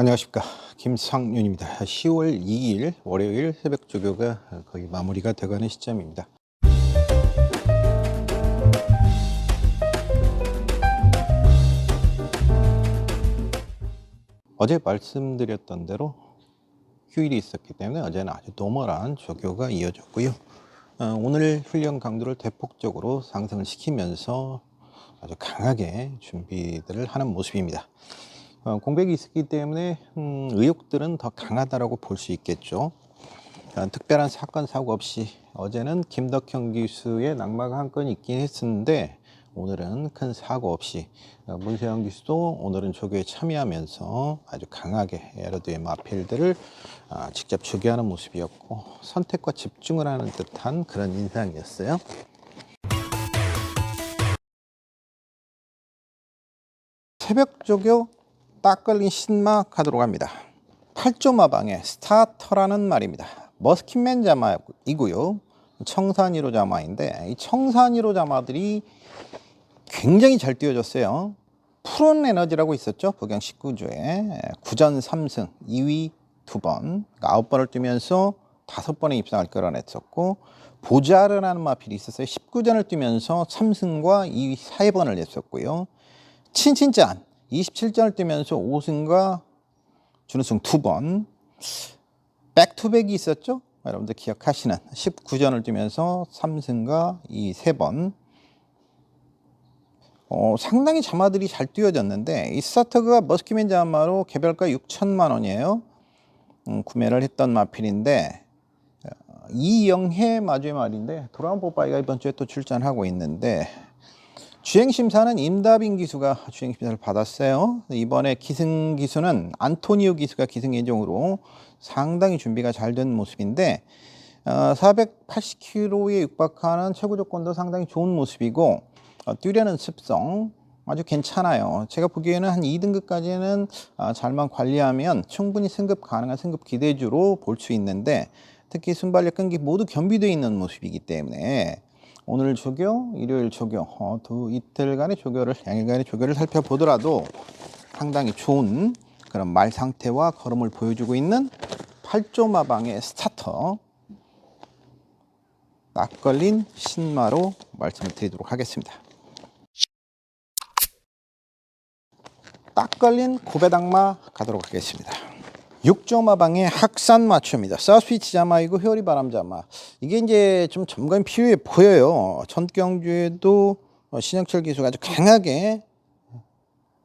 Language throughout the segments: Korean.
안녕하십니까. 김상윤입니다. 10월 2일 월요일 새벽 조교가 거의 마무리가 되가는 시점입니다. 어제 말씀드렸던 대로 휴일이 있었기 때문에 어제는 아주 노멀한 조교가 이어졌고요. 어, 오늘 훈련 강도를 대폭적으로 상승을 시키면서 아주 강하게 준비들을 하는 모습입니다. 어, 공백이 있었기 때문에 음, 의욕들은 더 강하다라고 볼 수 있겠죠. 어, 특별한 사건 사고 없이 어제는 김덕형 기수의 낙마가 한 건 있긴 했었는데 오늘은 큰 사고 없이 어, 문세영 기수도 오늘은 조교에 참여하면서 아주 강하게 에러드의 마필들을 아, 직접 조교하는 모습이었고 선택과 집중을 하는 듯한 그런 인상이었어요. 새벽 조교 신마 가도록 합니다. 8조 마방의 스타터라는 말입니다. 머스킨맨 자마이고요. 청산이로 자마인데 이 청산이로 자마들이 굉장히 잘 뛰어졌어요. 푸른 에너지라고 있었죠. 복양 19조에 9전 3승 2위 2번 9번을 뛰면서 5번의 입상을 끌어냈었고 보자르라는 마필이 있었어요. 19전을 뛰면서 3승과 2위 4번을 냈었고요. 친친짠 27전을 뛰면서 5승과 준우승 2번 백투백이 있었죠? 여러분들 기억하시는 19전을 뛰면서 3승과 이 3번 어, 상당히 자마들이 잘 뛰어졌는데 이 스타터가 머스키맨 자마로 개별가 6천만 원이에요. 음, 구매를 했던 마필인데 어, 이영혜 마주의 말인데 돌아온 뽀빠이가 이번 주에 또 출전하고 있는데 주행 심사는 임다빈 기수가 주행 심사를 받았어요. 이번에 기승 기수는 안토니오 기수가 기승 예정으로 상당히 준비가 잘 된 모습인데 어, 480km에 육박하는 최고 조건도 상당히 좋은 모습이고 어, 뛰려는 습성 아주 괜찮아요. 제가 보기에는 한 2등급까지는 어, 잘만 관리하면 충분히 승급 가능한 승급 기대주로 볼 수 있는데 특히 순발력 끈기 모두 겸비되어 있는 모습이기 때문에 오늘 조교, 일요일 조교, 어, 두 이틀간의 조교를 양일간의 조교를 살펴보더라도 상당히 좋은 그런 말 상태와 걸음을 보여주고 있는 8조 마방의 스타터 딱 걸린 신마로 말씀을 드리도록 하겠습니다. 딱 걸린 고배당마 가도록 하겠습니다. 육조마방의 학산 맞춤입니다. 사스위치 자마이고 효리 바람 자마. 이게 이제 좀 점검이 필요해 보여요. 전경주에도 어, 신영철 기수가 아주 강하게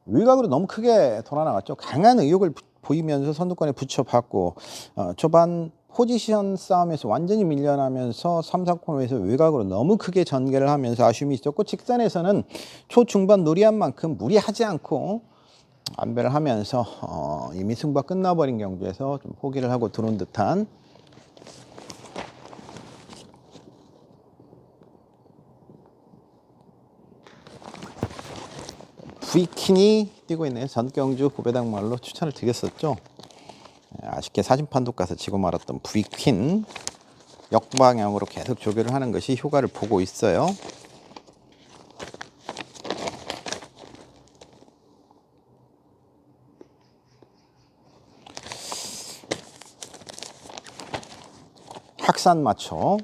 외곽으로 너무 크게 돌아나갔죠. 강한 의욕을 부- 보이면서 선두권에 붙여봤고 어, 초반 포지션 싸움에서 완전히 밀려나면서 3, 4코너에서 외곽으로 너무 크게 전개를 하면서 아쉬움이 있었고 직선에서는 초중반 무리한 만큼 무리하지 않고 안배를 하면서 어, 이미 승부가 끝나버린 경주에서 좀 포기를 하고 들어온 듯한 브이킨이 뛰고 있는 전경주 고배당 말로 추천을 드렸었죠. 예, 아쉽게 사진 판독 가서 지고 말았던 브이퀸 역방향으로 계속 조교를 하는 것이 효과를 보고 있어요. 학산 맞춰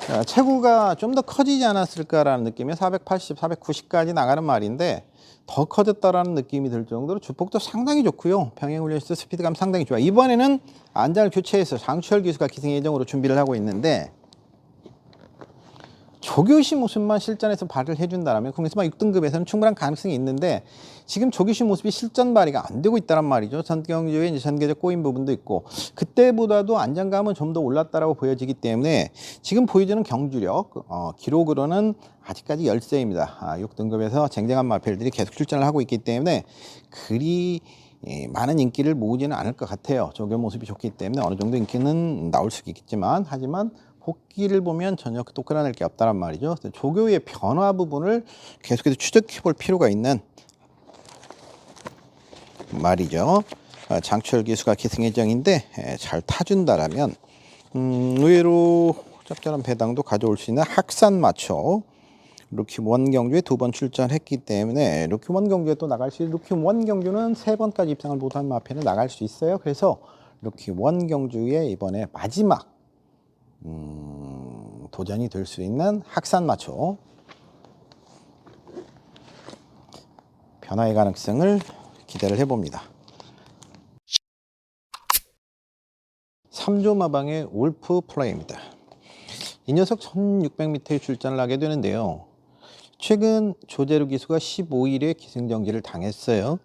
자, 체구가 좀 더 커지지 않았을까라는 느낌에 480, 490까지 나가는 말인데 더 커졌다라는 느낌이 들 정도로 주폭도 상당히 좋고요. 병행훈련시도 스피드감 상당히 좋아. 이번에는 안장을 교체해서 장추열 기수가 기승 예정으로 준비를 하고 있는데 조교시 모습만 실전에서 발휘를 해준다면 국내스마 6등급에서는 충분한 가능성이 있는데 지금 조교시 모습이 실전 발휘가 안 되고 있다란 말이죠. 전경주의 이제 전개적 꼬인 부분도 있고 그때보다도 안정감은 좀 더 올랐다라고 보여지기 때문에 지금 보여주는 경주력 어, 기록으로는 아직까지 열세입니다. 아, 6등급에서 쟁쟁한 마필들이 계속 출전을 하고 있기 때문에 그리 예, 많은 인기를 모으지는 않을 것 같아요. 조교 모습이 좋기 때문에 어느 정도 인기는 나올 수 있겠지만 하지만 복귀를 보면 전혀 또 끌어낼 게 없다란 말이죠. 조교의 변화 부분을 계속해서 추적해 볼 필요가 있는 말이죠. 아, 장철 기수가 기승예정인데 에, 잘 타준다라면 음, 의외로 적절한 배당도 가져올 수 있는 학산 맞춰 루키 원 경주에 두 번 출전했기 때문에 루키 원 경주에 또 나갈 수 있는 루키 원 경주는 세 번까지 입상을 못한 마페는 나갈 수 있어요. 그래서 루키 원 경주에 이번에 마지막 음, 도전이 될 수 있는 학산 마초 변화의 가능성을 기대를 해봅니다. 3조 마방의 울프 플레이입니다. 이 녀석 1600m에 출전을 하게 되는데요. 최근 조재루 기수가 15일에 기승정지를 당했어요.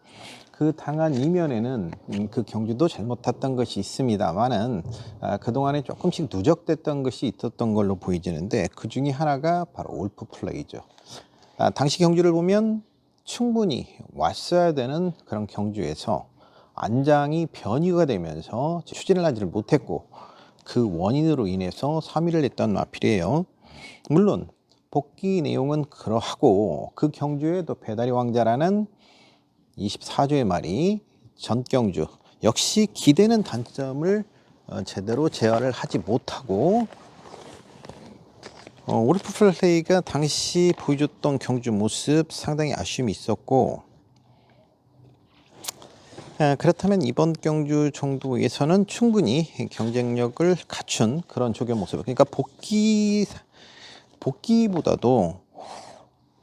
그 당한 이면에는 음, 그 경주도 잘못 탔던 것이 있습니다만은 아, 그동안에 조금씩 누적됐던 것이 있었던 걸로 보이지는데 그 중에 하나가 바로 올프 플레이죠. 아, 당시 경주를 보면 충분히 왔어야 되는 그런 경주에서 안장이 변이가 되면서 추진을 하지를 못했고 그 원인으로 인해서 3위를 했던 마필이에요. 물론 복귀 내용은 그러하고 그 경주에 또 배달의 왕자라는 24조의 말이 전경주 역시 기대는 단점을 어, 제대로 제어를 하지 못하고 어, 오르프 플레이가 당시 보여줬던 경주 모습 상당히 아쉬움이 있었고 아, 그렇다면 이번 경주 정도에서는 충분히 경쟁력을 갖춘 그런 조교 모습. 그러니까 복귀 복귀보다도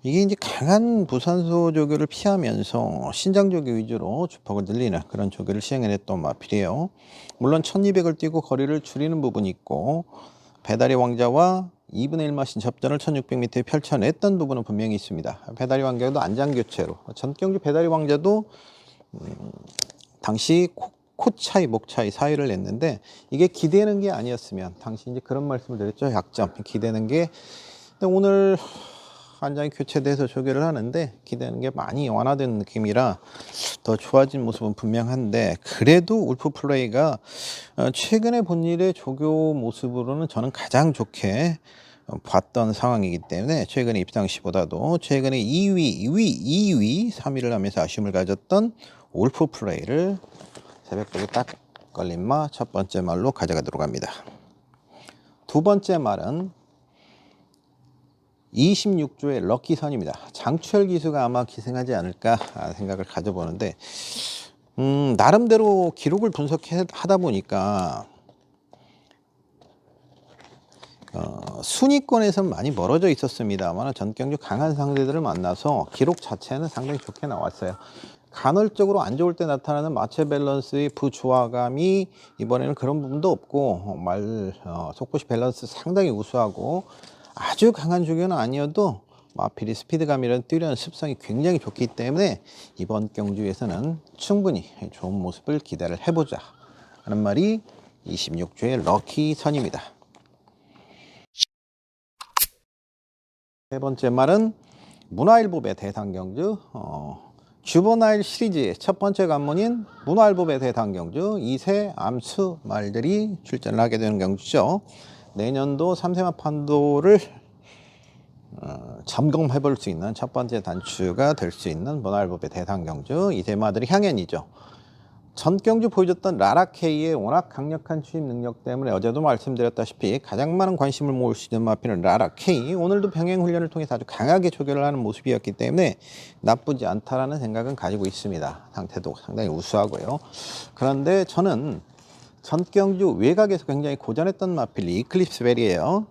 이게 이제 강한 부산소 조교를 피하면서 신장 조교 위주로 주폭을 늘리는 그런 조교를 시행해냈던 마필이에요. 물론 1200을 뛰고 거리를 줄이는 부분이 있고 배달의 왕자와 2분의 1 마신 접전을 1600m에 펼쳐냈던 부분은 분명히 있습니다. 배달의 왕자도 안장 교체로 전경주 배달의 왕자도 음, 당시 코, 코 차이, 목 차이 사유를 냈는데 이게 기대는 게 아니었으면 당시 이제 그런 말씀을 드렸죠. 약점 기대는 게 근데 오늘 안장이 교체돼서 조교를 하는데 기대는 게 많이 완화된 느낌이라 더 좋아진 모습은 분명한데 그래도 울프 플레이가 어, 최근에 본 일의 조교 모습으로는 저는 가장 좋게 어, 봤던 상황이기 때문에 최근에 입상 시보다도 최근에 2위, 2위, 2위, 3위를 하면서 아쉬움을 가졌던 울프 플레이를 새벽까지 딱 걸린 마첫 번째 말로 가져가도록 합니다. 두 번째 말은 26조의 럭키 선입니다. 장추열 기수가 아마 기생하지 않을까 생각을 가져보는데 음, 나름대로 기록을 분석하다 보니까 어, 순위권에서는 많이 멀어져 있었습니다만 전경주 강한 상대들을 만나서 기록 자체는 상당히 좋게 나왔어요. 간헐적으로 안 좋을 때 나타나는 마체 밸런스의 부조화감이 이번에는 그런 부분도 없고 말 어, 속보시 밸런스 상당히 우수하고 아주 강한 조교는 아니어도 마필이 스피드감이라는 뛰려는 습성이 굉장히 좋기 때문에 이번 경주에서는 충분히 좋은 모습을 기대를 해보자 하는 말이 26조의 럭키 선입니다. 세 번째 말은 문화일보배 대상경주 어, 주보나일 시리즈의 첫 번째 관문인 문화일보배 대상경주 2세 암수 말들이 출전을 하게 되는 경주죠. 내년도 3세마 판도를 어, 점검해 볼 수 있는 첫 번째 단추가 될 수 있는 문화일보배 대상경주 2세 마들이 향연이죠. 전 경주 보여줬던 라라케이의 워낙 강력한 추입 능력 때문에 어제도 말씀드렸다시피 가장 많은 관심을 모을 수 있는 마피는 라라케이. 오늘도 병행 훈련을 통해서 아주 강하게 조결을 하는 모습이었기 때문에 나쁘지 않다라는 생각은 가지고 있습니다. 상태도 상당히 우수하고요. 그런데 저는 전경주 외곽에서 굉장히 고전했던 마필이 이클립스 벨이에요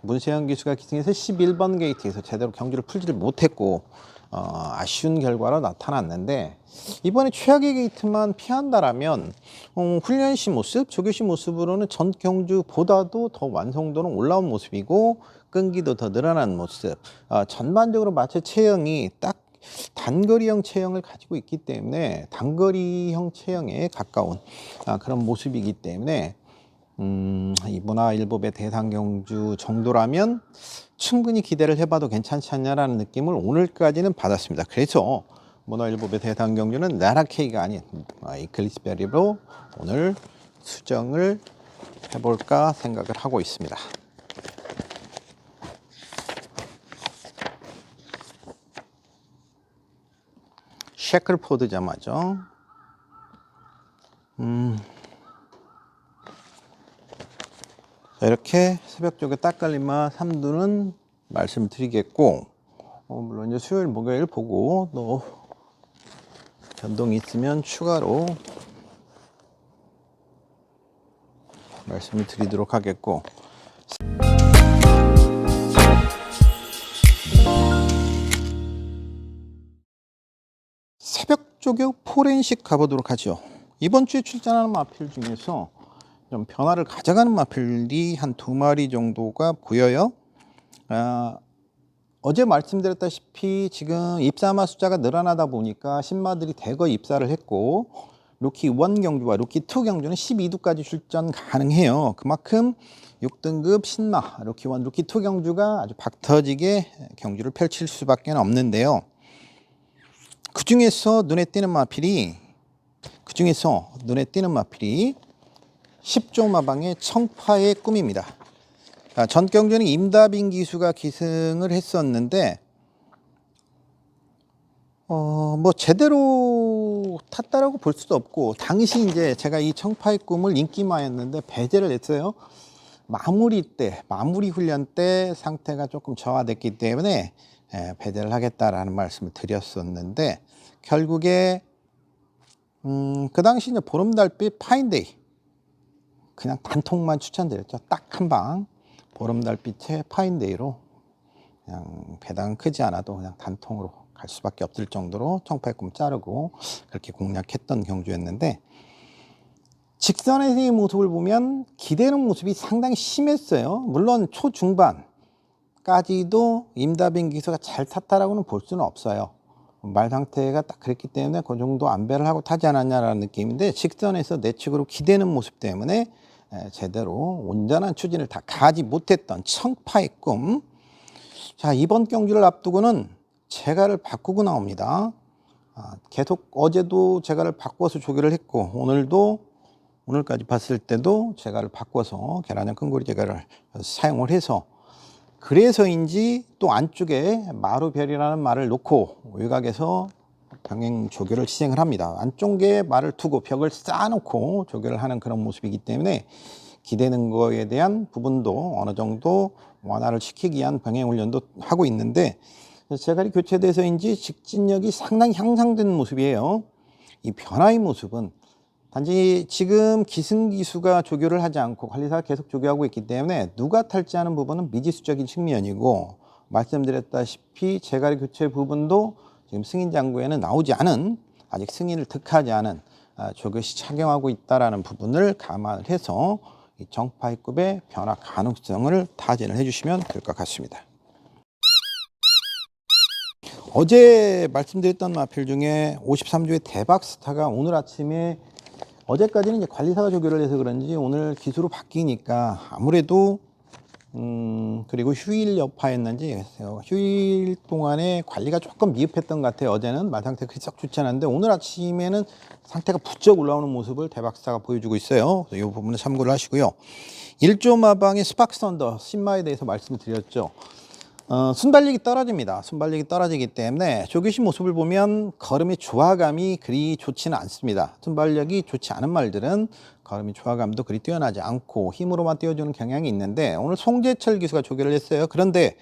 문세영 기수가 기승해서 11번 게이트에서 제대로 경주를 풀지를 못했고 어, 아쉬운 결과로 나타났는데 이번에 최악의 게이트만 피한다라면 어, 훈련 시 모습, 조교 시 모습으로는 전 경주보다도 더 완성도는 올라온 모습이고 끈기도 더 늘어난 모습. 어, 전반적으로 마체 체형이 딱 단거리형 체형을 가지고 있기 때문에 단거리형 체형에 가까운 아, 그런 모습이기 때문에 음, 이문화 일법의 대상 경주 정도라면 충분히 기대를 해봐도 괜찮지 않냐라는 느낌을 오늘까지는 받았습니다. 그래서 문화일보의 대상 경주는 나라케이가 아닌 아, 이클리스베리로 오늘 수정을 해볼까 생각을 하고 있습니다. 셰클포드 자마죠. 음. 자, 이렇게 새벽 쪽에 딱갈림마 3두는 말씀드리겠고 어, 물론 이제 수요일 목요일 보고 또 변동이 있으면 추가로 말씀을 드리도록 하겠고 조교 포렌식 가보도록 하죠. 이번 주에 출전하는 마필 중에서 좀 변화를 가져가는 마필이 한 두 마리 정도가 보여요. 아, 어제 말씀드렸다시피 지금 입사마 숫자가 늘어나다 보니까 신마들이 대거 입사를 했고 루키 1 경주와 루키 2 경주는 12두까지 출전 가능해요. 그만큼 6등급 신마 루키 1, 루키 2 경주가 아주 박터지게 경주를 펼칠 수밖에 없는데요. 그 중에서 눈에 띄는 마필이 그 중에서 눈에 띄는 마필이 10조 마방의 청파의 꿈입니다. 아, 전 경주는 임다빈 기수가 기승을 했었는데 어, 뭐 제대로 탔다라고 볼 수도 없고 당시 이제 제가 이 청파의 꿈을 인기마였는데 배제를 했어요. 마무리 때, 마무리 훈련 때 상태가 조금 저하됐기 때문에 예, 배제를 하겠다라는 말씀을 드렸었는데 결국에 음, 그 당시 이제 보름달빛 파인데이 그냥 단통만 추천드렸죠. 딱 한 방 보름달빛의 파인데이로 그냥 배당 크지 않아도 그냥 단통으로 갈 수밖에 없을 정도로 청파의 꿈 자르고 그렇게 공략했던 경주였는데 직선에서의 모습을 보면 기대는 모습이 상당히 심했어요. 물론 초중반 까지도 임다빈 기수가 잘 탔다라고는 볼 수는 없어요. 말 상태가 딱 그랬기 때문에 그 정도 안배를 하고 타지 않았냐라는 느낌인데 직선에서 내 측으로 기대는 모습 때문에 에, 제대로 온전한 추진을 다 가지 못했던 청파의 꿈. 자 이번 경주를 앞두고는 제가를 바꾸고 나옵니다. 아, 계속 어제도 제가를 바꿔서 조교를 했고 오늘도 오늘까지 봤을 때도 제가를 바꿔서 계란형 큰고리 제가를 사용을 해서 그래서인지 또 안쪽에 마루별이라는 말을 놓고 외곽에서 병행 조교를 시행을 합니다. 안쪽에 말을 두고 벽을 쌓아놓고 조교를 하는 그런 모습이기 때문에 기대는 거에 대한 부분도 어느 정도 완화를 시키기 위한 병행 훈련도 하고 있는데 제갈이 교체돼서인지 직진력이 상당히 향상된 모습이에요. 이 변화의 모습은 단지 지금 기승기수가 조교를 하지 않고 관리사가 계속 조교하고 있기 때문에 누가 탈지 하는 부분은 미지수적인 측면이고 말씀드렸다시피 재가리 교체 부분도 지금 승인 장구에는 나오지 않은 아직 승인을 득하지 않은 아, 조교시 착용하고 있다라는 부분을 감안을 해서 이 정파입급의 변화 가능성을 타진을 해주시면 될 것 같습니다. 어제 말씀드렸던 마필 중에 53조의 대박 스타가 오늘 아침에 어제까지는 이제 관리사가 조교를 해서 그런지 오늘 기수로 바뀌니까 아무래도 음 그리고 휴일 여파였는지 휴일 동안에 관리가 조금 미흡했던 것 같아요. 어제는 말 상태가 썩 좋지 않았는데 오늘 아침에는 상태가 부쩍 올라오는 모습을 대박사가 보여주고 있어요. 이 부분은 참고를 하시고요. 일조 마방의 썬더 신마에 대해서 말씀을 드렸죠. 어, 순발력이 떨어집니다. 순발력이 떨어지기 때문에 조교시 모습을 보면 걸음의 조화감이 그리 좋지는 않습니다. 순발력이 좋지 않은 말들은 걸음의 조화감도 그리 뛰어나지 않고 힘으로만 띄워주는 경향이 있는데 오늘 송재철 기수가 조교를 했어요. 그런데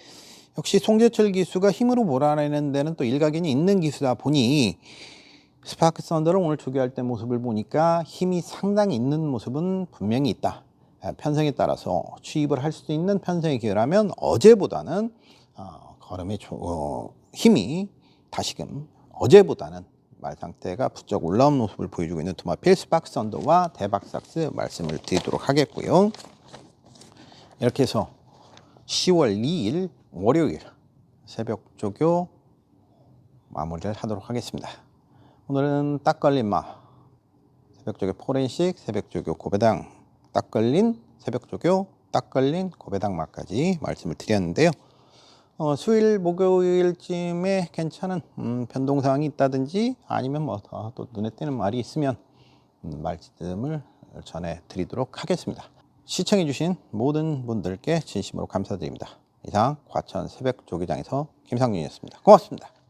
역시 송재철 기수가 힘으로 몰아내는 데는 또 일가견이 있는 기수다 보니 스파크 썬더를 오늘 조교할 때 모습을 보니까 힘이 상당히 있는 모습은 분명히 있다. 편성에 따라서 취입을 할 수 있는 편성의 기회라면 어제보다는 어, 걸음의 조, 어, 힘이 다시금 어제보다는 말 상태가 부쩍 올라온 모습을 보여주고 있는 토마필 스박스 언더와 대박삭스 말씀을 드리도록 하겠고요. 이렇게 해서 10월 2일 월요일 새벽 조교 마무리를 하도록 하겠습니다. 오늘은 딱 걸린 마 새벽 조교 포렌식 새벽 조교 고배당 딱 걸린 새벽 조교 딱 걸린 고배당 마까지 말씀을 드렸는데요. 어, 수요일 목요일쯤에 괜찮은 음, 변동 사항이 있다든지 아니면 뭐 또 눈에 띄는 말이 있으면 음, 말씀을 전해 드리도록 하겠습니다. 시청해 주신 모든 분들께 진심으로 감사드립니다. 이상 과천 새벽 조기장에서 김상윤이었습니다. 고맙습니다.